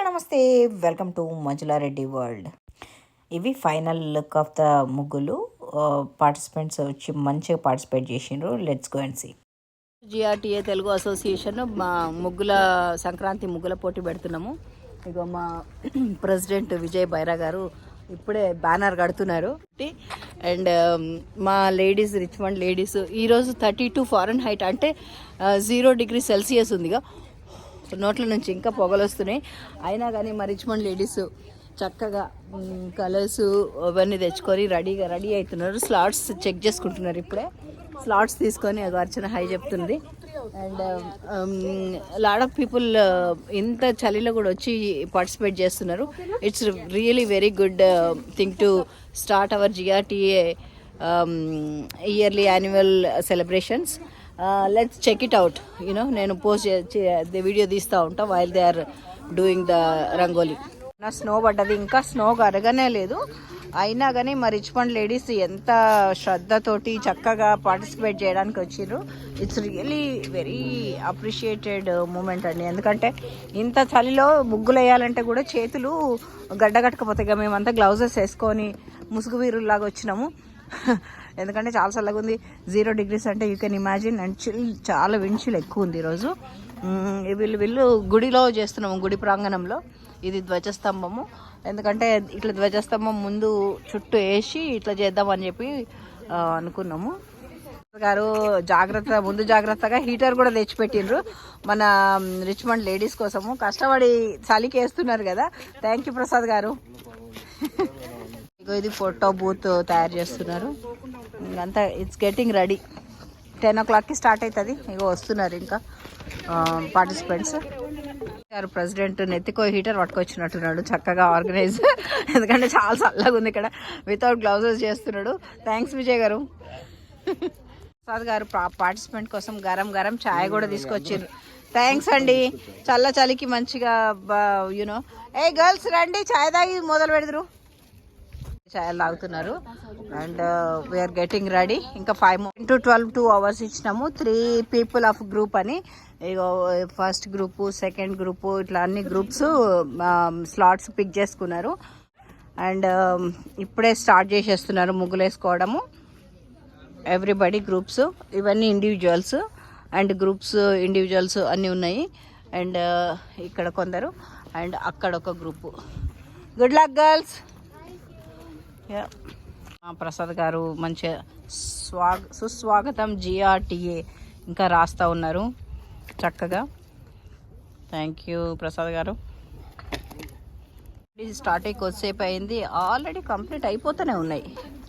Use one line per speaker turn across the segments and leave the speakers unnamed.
Hello నమస్తే. Welcome to Manjula Reddy world ఇవి final look of the ముగ్గులు. పార్టిసిపెంట్స్ వచ్చి మంచిగా పార్టిసిపేట్ చేసిండ్రు. Let's go and see
GRTA Telugu association మా ముగ్గుల సంక్రాంతి ముగ్గుల పోటీ పెడుతున్నాము. ఇక మా ప్రెసిడెంట్ విజయ్ బైరా గారు ఇప్పుడే బ్యానర్ కడుతున్నారు. అండ్ um, మా లేడీస్ రిచ్మండ్ లేడీస్ ఈరోజు థర్టీ టూ ఫారెన్ హైట్ అంటే జీరో డిగ్రీ సెల్సియస్ ఉందిగా. నోట్ల నుంచి ఇంకా పొగలు వస్తున్నాయి. అయినా కానీ మా రిచ్మండ్ లేడీస్ చక్కగా కలర్స్ అవన్నీ తెచ్చుకొని రెడీగా రెడీ అవుతున్నారు. స్లాట్స్ చెక్ చేసుకుంటున్నారు ఇప్పుడే. స్లాట్స్ తీసుకొని అది అర్చన హై చెప్తుంది. అండ్ లాడ్ ఆఫ్ పీపుల్ ఇంత చలిలో కూడా వచ్చి పార్టిసిపేట్ చేస్తున్నారు. It's really very good thing to start our GRTA yearly annual celebrations let's check it out you know నేను పోస్ట్ వీడియో తీస్తూ ఉంటా while they are doing the rangoli నా snow పడ్డది. ఇంకా స్నో కరగనే లేదు. అయినా కానీ మా రిచ్మండ్ లేడీస్ ఎంత శ్రద్ధతోటి చక్కగా పార్టిసిపేట్ చేయడానికి వచ్చిర్రు. It's really very appreciated moment అండి. ఎందుకంటే ఇంత చలిలో ముగ్గులు వేయాలంటే కూడా చేతులు గడ్డగట్టకపోతాయి ఇక మేమంతా గ్లౌజెస్ వేసుకొని ముసుగు వీరులాగా వచ్చినాము. ఎందుకంటే చాలా చల్లగా ఉంది. జీరో డిగ్రీస్ అంటే you can imagine and chill చాలా వించిల్ ఎక్కువ ఉంది ఈరోజు. వీళ్ళు వీళ్ళు గుడిలో చేస్తున్నాము గుడి ప్రాంగణంలో. ఇది ధ్వజస్తంభము. ఎందుకంటే ఇట్లా ధ్వజస్తంభం ముందు చుట్టూ వేసి ఇట్లా చేద్దామని చెప్పి అనుకున్నాము. గారు జాగ్రత్త ముందు జాగ్రత్తగా హీటర్ కూడా తెచ్చిపెట్టిండ్రు. మన రిచ్మండ్ లేడీస్ కోసము. కష్టపడి చలికి వేస్తున్నారు కదా. థ్యాంక్ యూ ప్రసాద్ గారు. ఇది ఫోటో బూత్ తయారు చేస్తున్నారు. ఇంకంతా ఇట్స్ గెటింగ్ రెడీ టెన్ ఓ క్లాక్కి స్టార్ట్ అవుతుంది ఇక వస్తున్నారు ఇంకా పార్టిసిపెంట్స్ గారు ప్రెసిడెంట్ నెత్తికో హీటర్ పట్టుకొచ్చినట్టున్నాడు చక్కగా ఆర్గనైజ్ ఎందుకంటే చాలా చల్లగా ఉంది ఇక్కడ. వితౌట్ గ్లౌజెస్ చేస్తున్నాడు. థ్యాంక్స్ విజయ్ గారు. ప్రసాద్ గారు పార్టిసిపెంట్ కోసం గరం గరం ఛాయ్ కూడా తీసుకొచ్చారు థ్యాంక్స్ అండి. చల్ల చలికి మంచిగా యూనో ఏ గర్ల్స్ రండి. ఛాయ్ తాగి మొదలు పెడదురు ఛాయ్ తాగుతున్నారు and we are getting ready ఇంకా five to twelve two hours ఇచ్చినాము. త్రీ పీపుల్ ఆఫ్ గ్రూప్ అని. ఇగో ఫస్ట్ గ్రూపు సెకండ్ గ్రూపు ఇట్లా అన్ని గ్రూప్స్ స్లాట్స్ పిక్ చేసుకున్నారు. అండ్ um, ఇప్పుడే స్టార్ట్ చేసేస్తున్నారు ముగ్గులు వేసుకోవడము ఎవ్రీబడి గ్రూప్స్ ఇవన్నీ ఇండివిజువల్స్ అండ్ గ్రూప్స్ ఇండివిజువల్స్ అన్నీ ఉన్నాయి. అండ్ uh, ఇక్కడ కొందరు. అండ్ అక్కడ ఒక group good luck girls Prasad గారు మంచిగా స్వాగ సుస్వాగతం జిఆర్టీఏ ఇంకా రాస్తా ఉన్నారు. చక్కగా. థ్యాంక్ యూ ప్రసాద్ గారు. స్టార్టింగ్ కొద్దిసేపు అయింది. ఆల్రెడీ కంప్లీట్ అయిపోతూనే ఉన్నాయి.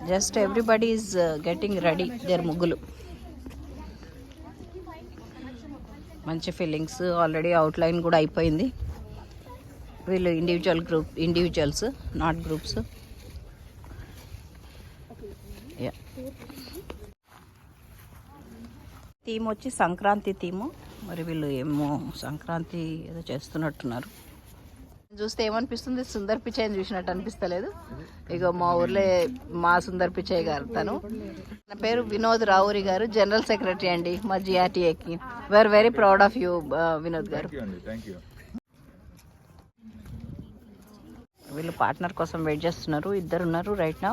Just everybody is getting ready there ముగ్గులు. మంచి ఫీలింగ్స్ ఆల్రెడీ అవుట్లైన్ కూడా అయిపోయింది. వీళ్ళు individual group individuals not groups theme వచ్చి సంక్రాంతి థీము. మరి వీళ్ళు ఏమో సంక్రాంతి ఏదో చేస్తున్నట్టున్నారు. చూస్తే ఏమనిపిస్తుంది? సుందర్ పిచ్చయ్ని చూసినట్టు అనిపిస్తలేదు. ఇక మా ఊర్లో మా సుందర్ పిచ్చయ్య గారు తను. నా పేరు వినోద్ రావురి గారు జనరల్ సెక్రటరీ అండి మా జిఆర్టీఏకి. We are very proud of you Vinod గారు. వీళ్ళు పార్ట్నర్ కోసం వెయిట్ చేస్తున్నారు. ఇద్దరు ఉన్నారు రైట్ నా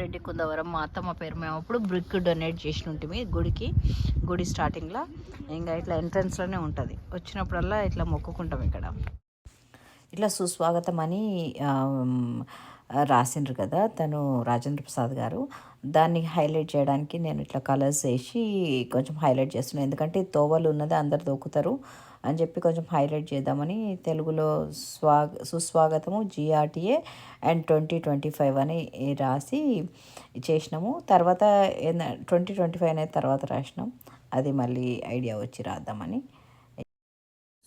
రెడ్డి కుందవరం మా అత్తమ్మ పేరు మేము అప్పుడు బ్రిక్ డొనేట్ చేసిన ఉంటుంది గుడికి గుడి స్టార్టింగ్లో. ఇంకా ఇట్లా ఎంట్రన్స్లోనే ఉంటుంది. వచ్చినప్పుడల్లా ఇట్లా మొక్కుకుంటాం ఇక్కడ.
ఇట్లా సుస్వాగతం అని రాసిండ్రు కదా తను రాజేంద్ర ప్రసాద్ గారు. దాన్ని హైలైట్ చేయడానికి నేను ఇట్లా కలర్స్ వేసి కొంచెం హైలైట్ చేస్తున్నాను ఎందుకంటే తోవలు ఉన్నది అందరు దొక్కుతారు అని చెప్పి కొంచెం హైలైట్ చేద్దామని తెలుగులో స్వాగ సుస్వాగతము GRTA and twenty twenty five అని రాసి చేసినాము. తర్వాత ట్వంటీ ట్వంటీ ఫైవ్ అనేది తర్వాత రాసినాం. అది మళ్ళీ ఐడియా వచ్చి రాద్దామని.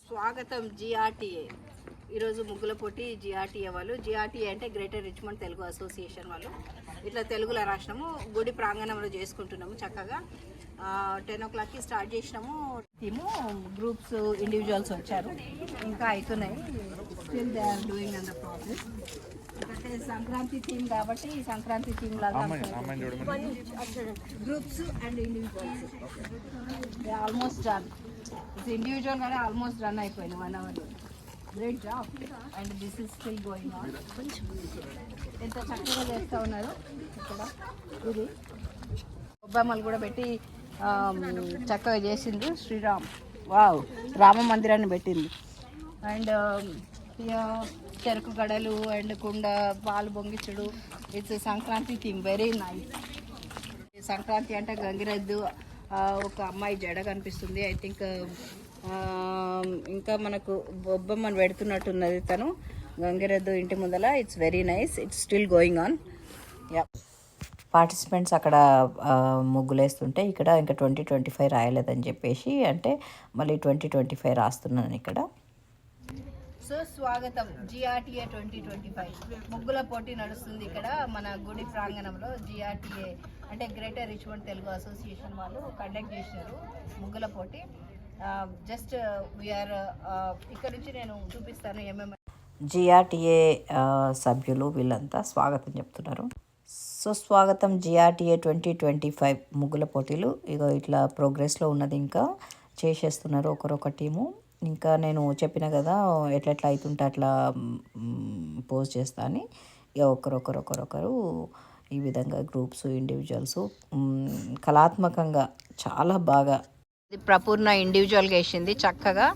స్వాగతం జిఆర్టీఏ ఈరోజు ముగ్గుల పోటీ జిఆర్టీఏ వాళ్ళు. జిఆర్టీఏ అంటే గ్రేటర్ రిచ్మండ్ తెలుగు అసోసియేషన్ వాళ్ళు. ఇట్లా తెలుగులో రాసినాము. గుడి ప్రాంగణంలో చేసుకుంటున్నాము చక్కగా. టెన్ ఓ క్లాక్కి స్టార్ట్ చేసినాము. టీము గ్రూప్స్ ఇండివిజువల్స్ వచ్చారు. ఇంకా అవుతున్నాయి still they are doing on the process ఎందుకంటే సంక్రాంతి థీమ్ కాబట్టి సంక్రాంతి థీమ్ లాగా groups and individuals almost done individual గానే ఆల్మోస్ట్ రన్ అయిపోయింది one hour great job and this is still going on ఎంత చక్కగా చేస్తూ ఉన్నారు ఇక్కడ. ఇది. బొబ్బమ్మలు కూడా పెట్టి చక్కగా చేసింది శ్రీరామ్. వావ్ రామ మందిరాన్ని పెట్టింది. అండ్ చెరుకు గడలు అండ్ కుండ పాలు బొంగిచ్చుడు. It's Sankranti theme very nice. Sankranti అంటే గంగిరెద్దు ఒక అమ్మాయి జడ కనిపిస్తుంది. ఐ థింక్ ఇంకా మనకు బొబ్బమ్మని పెడుతున్నట్టున్నది తను. గంగిరెద్దు ఇంటి ముందల it's very nice it's still going on. Yeah.
Participants అక్కడ ముగ్గులేస్తుంటే ఇక్కడ ఇంకా ట్వంటీ ట్వంటీ ఫైవ్ రాయలేదని చెప్పేసి అంటే మళ్ళీ ట్వంటీ ట్వంటీ ఫైవ్ రాస్తున్నాను ఇక్కడ.
సో స్వాగతం జిఆర్టీఏ ట్వంటీ ట్వంటీ ఫైవ్. ముగ్గుల పోటీ నడుస్తుంది ఇక్కడ మన గుడి ప్రాంగణంలో. జిఆర్టీఏ అంటే గ్రేటర్ రిచ్మండ్ తెలుగు అసోసియేషన్ వాళ్ళు కండక్ట్ చేసినారు ముగ్గుల పోటీ. జస్ట్ వీఆర్ ఇక్కడ నుంచి నేను చూపిస్తాను ఏమేమి
జిఆర్టీఏ సభ్యులు వీళ్ళంతా స్వాగతం చెప్తున్నారు. సో స్వాగతం జిఆర్టీఏ ట్వంటీ ట్వంటీ ఫైవ్ ముగ్గుల పోటీలు. ఇక ఇట్లా ప్రోగ్రెస్లో ఉన్నది ఇంకా. చేసేస్తున్నారు ఒకరొక టీము. ఇంకా నేను చెప్పిన కదా ఎట్లెట్లా అవుతుంటే అట్లా పోస్ట్ చేస్తా అని. ఇక ఒకరొకరొకరొకరు ఈ విధంగా గ్రూప్స్ ఇండివిజువల్స్ కళాత్మకంగా చాలా బాగా.
ఇది ప్రపూర్ణ ఇండివిజువల్గా వేసింది చక్కగా.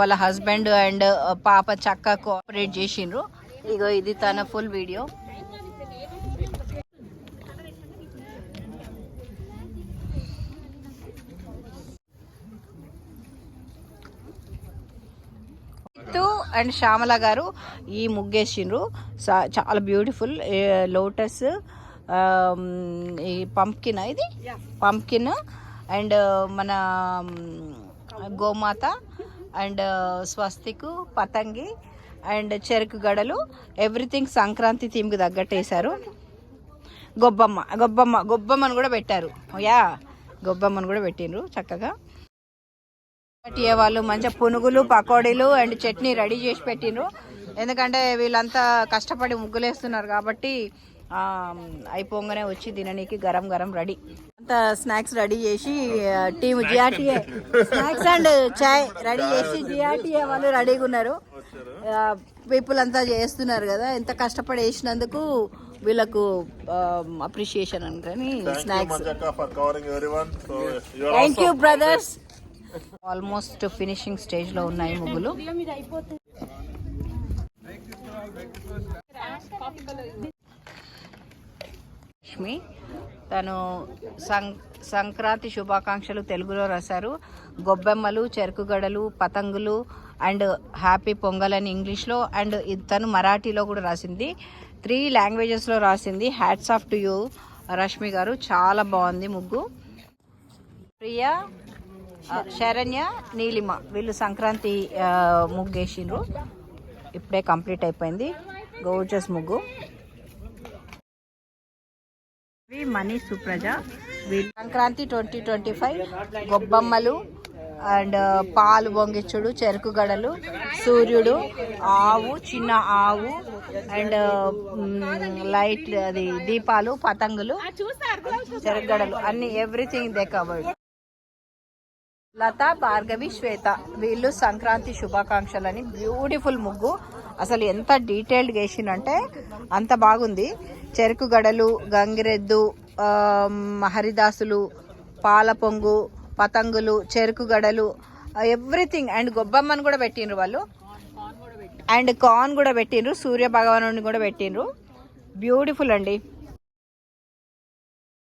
వాళ్ళ హస్బెండ్ అండ్ పాప చక్కగా కోఆపరేట్ చేసిండ్రు. ఇగో ఇది తన full video Ritu and Shyamala garu ఈ ముగ్గేసిండ్రు. చాలా బ్యూటిఫుల్ లోటస్ ఈ పంప్కిన్ ఇది? పంప్కిన్ అండ్ మన గోమాత అండ్ స్వస్తికు పతంగి అండ్ చెరుకు గడలు. ఎవ్రీథింగ్ సంక్రాంతి థీమ్కి తగ్గట్టు వేశారు గొబ్బమ్మ గొబ్బమ్మ గొబ్బమ్మను కూడా పెట్టారు. యా గొబ్బమ్మను కూడా పెట్టిండ్రు చక్కగా. వాళ్ళు మంచిగా పునుగులు పకోడీలు అండ్ చట్నీ రెడీ చేసి పెట్టిండ్రు ఎందుకంటే వీళ్ళంతా కష్టపడి ముగ్గులేస్తున్నారు కాబట్టి ఆ, అయిపోగానే వచ్చి తిననీకి గరం గరం రెడీ. అంతా స్నాక్స్ రెడీ చేసి టీమ్ జిఆర్టీఏ స్నాక్స్ అండ్ చాయ్ రెడీ చేసి జిఆర్టీఏ వాళ్ళు రెడీగా ఉన్నారు. పీపుల్ అంతా చేస్తున్నారు కదా ఎంత కష్టపడి వేసినందుకు వీళ్ళకు appreciation అనుకని snacks thank you brothers almost finishing స్టేజ్లో ఉన్నాయి ముగ్గులు. లక్ష్మి తను సం సంక్రాంతి శుభాకాంక్షలు తెలుగులో రాశారు. గొబ్బెమ్మలు చెరుకుగడలు పతంగులు అండ్ హ్యాపీ పొంగల్ అని ఇంగ్లీష్లో అండ్ తను మరాఠీలో కూడా రాసింది. త్రీ లాంగ్వేజెస్లో రాసింది. Hats off to you Rashmi garu. చాలా బాగుంది ముగ్గు. ప్రియా శరణ్య నీలిమ వీళ్ళు సంక్రాంతి ముగ్గేసిండ్రు. ఇప్పుడే కంప్లీట్ అయిపోయింది. గోర్జస్ ముగ్గు. ఇవి మనీ సుప్రజ. వీళ్ళు సంక్రాంతి ట్వంటీ ట్వంటీ ఫైవ్ గొబ్బమ్మలు అండ్ పాలు బొంగిచ్చుడు చెరుకు గడలు సూర్యుడు ఆవు చిన్న ఆవు అండ్ లైట్ అది దీపాలు పతంగులు చెరుకు గడలు అన్ని everything they covered. Latha Bhargavi Shweta. వీళ్ళు సంక్రాంతి శుభాకాంక్షలని బ్యూటిఫుల్ ముగ్గు. అసలు ఎంత డీటెయిల్డ్గా వేసిందంటే అంత బాగుంది. చెరుకు గడలు గంగిరెద్దు హరిదాసులు పాల పొంగు పతంగులు చెరుకు గడలు ఎవ్రీథింగ్. అండ్ గొబ్బమ్మని కూడా పెట్టిండ్రు వాళ్ళు. అండ్ కార్న్ కూడా పెట్టిండ్రు. సూర్య భగవాను కూడా పెట్టిండ్రు. బ్యూటిఫుల్ అండి.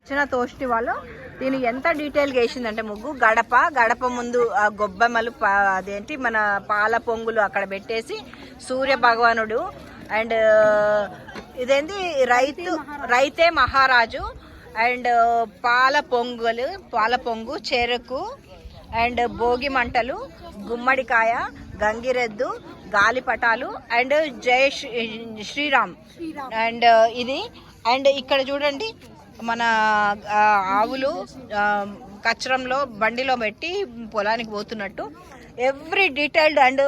వచ్చిన తోష్టి వాళ్ళు దీని ఎంత డీటెయిల్గా వేసిందంటే ముగ్గు గడప గడప ముందు ఆ గొబ్బెమ్మలు అదేంటి మన పాల పొంగులు అక్కడ పెట్టేసి సూర్య భగవానుడు అండ్ ఇదేంటి రైతు రైతే మహారాజు. అండ్ పాల పొంగులు పాల పొంగు చెరుకు అండ్ భోగి మంటలు గుమ్మడికాయ గంగిరెద్దు గాలిపటాలు అండ్ జయ శ్రీ- శ్రీరామ్. అండ్ ఇది అండ్ ఇక్కడ చూడండి మన ఆవులు కచ్చరంలో బండిలో పెట్టి పొలానికి పోతున్నట్టు. ఎవ్రీ డీటెయిల్డ్ అండ్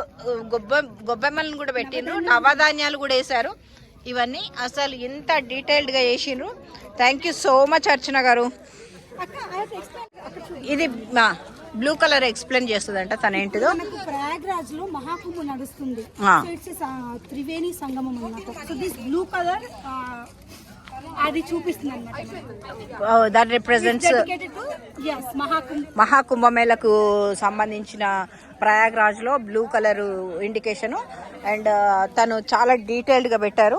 గొబ్బ గొబ్బెమ్మలను కూడా పెట్టిండ్రు. నవధాన్యాలు కూడా వేశారు. ఇవన్నీ అసలు ఇంత డీటెయిల్డ్గా వేసిండ్రు thank you so much Archana garu. ఇది బ్లూ కలర్ ఎక్స్ప్లెయిన్ చేస్తుందంట తన ఏంటిదో.
ప్రయాగ్రాజ్లో మహాకుంభ నడుస్తుంది. త్రివేణి సంగమం అన్నమాట. సో దిస్ బ్లూ కలర్ అది చూపిస్తుంది అనమాట
దట్ రిప్రజెంట్స్ మహాకుంభమేళకు సంబంధించిన ప్రయాగ్రాజ్లో బ్లూ కలర్ ఇండికేషను అండ్ తను చాలా డీటెయిల్డ్గా పెట్టారు.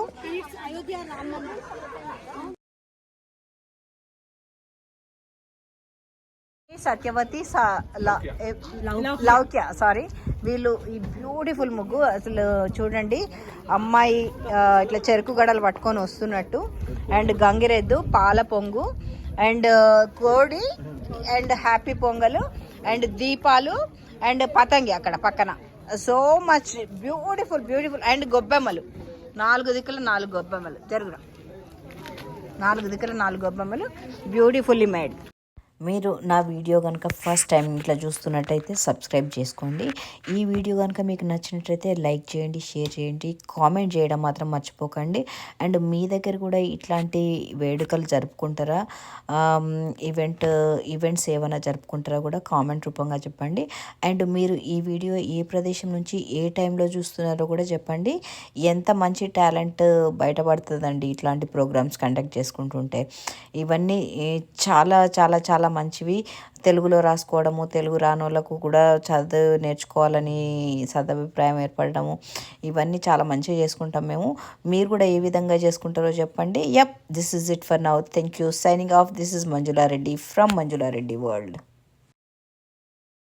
సత్యవతి స- ల- ఏ- లౌక్య. సారీ వీళ్ళు ఈ బ్యూటిఫుల్ ముగ్గు. అసలు చూడండి అమ్మాయి ఇట్లా చెరుకు గడలు పట్టుకొని వస్తున్నట్టు. అండ్ గంగిరెద్దు పాల పొంగు. అండ్ కోడి అండ్ హ్యాపీ పొంగలు. అండ్ దీపాలు. అండ్ పతంగి అక్కడ పక్కన. So much beautiful beautiful. And గొబ్బెమ్మలు. నాలుగు దిక్కులు నాలుగు గొబ్బెమ్మలు. జరుగురా. నాలుగు దిక్కులు నాలుగు గొబ్బెమ్మలు. Beautifully made.
మీరు నా వీడియో కనుక ఫస్ట్ టైం ఇట్లా చూస్తున్నట్టయితే సబ్స్క్రైబ్ చేసుకోండి. ఈ వీడియో కనుక మీకు నచ్చినట్లయితే లైక్ చేయండి షేర్ చేయండి కామెంట్ చేయడం మాత్రం మర్చిపోకండి. అండ్ మీ దగ్గర కూడా ఇట్లాంటి వేడుకలు జరుపుకుంటారా? ఈవెంట్ ఈవెంట్స్ ఏమైనా జరుపుకుంటారా కూడా కామెంట్ రూపంగా చెప్పండి. అండ్ మీరు ఈ వీడియో ఏ ప్రదేశం నుంచి ఏ టైంలో చూస్తున్నారో కూడా చెప్పండి. ఎంత మంచి టాలెంట్ బయటపడుతుందండి ఇట్లాంటి ప్రోగ్రామ్స్ కండక్ట్ చేసుకుంటుంటే. ఇవన్నీ చాలా చాలా చాలా చాలా మంచివి. తెలుగులో రాసుకోవడము తెలుగు రానోళ్ళకు కూడా చదువు నేర్చుకోవాలని సదభిప్రాయం ఏర్పడము ఇవన్నీ చాలా మంచిగా చేసుకుంటాం మేము. మీరు కూడా ఏ విధంగా చేసుకుంటారో చెప్పండి. Yup this is it for now thank you signing off this is Manjula Reddy from Manjula Reddy world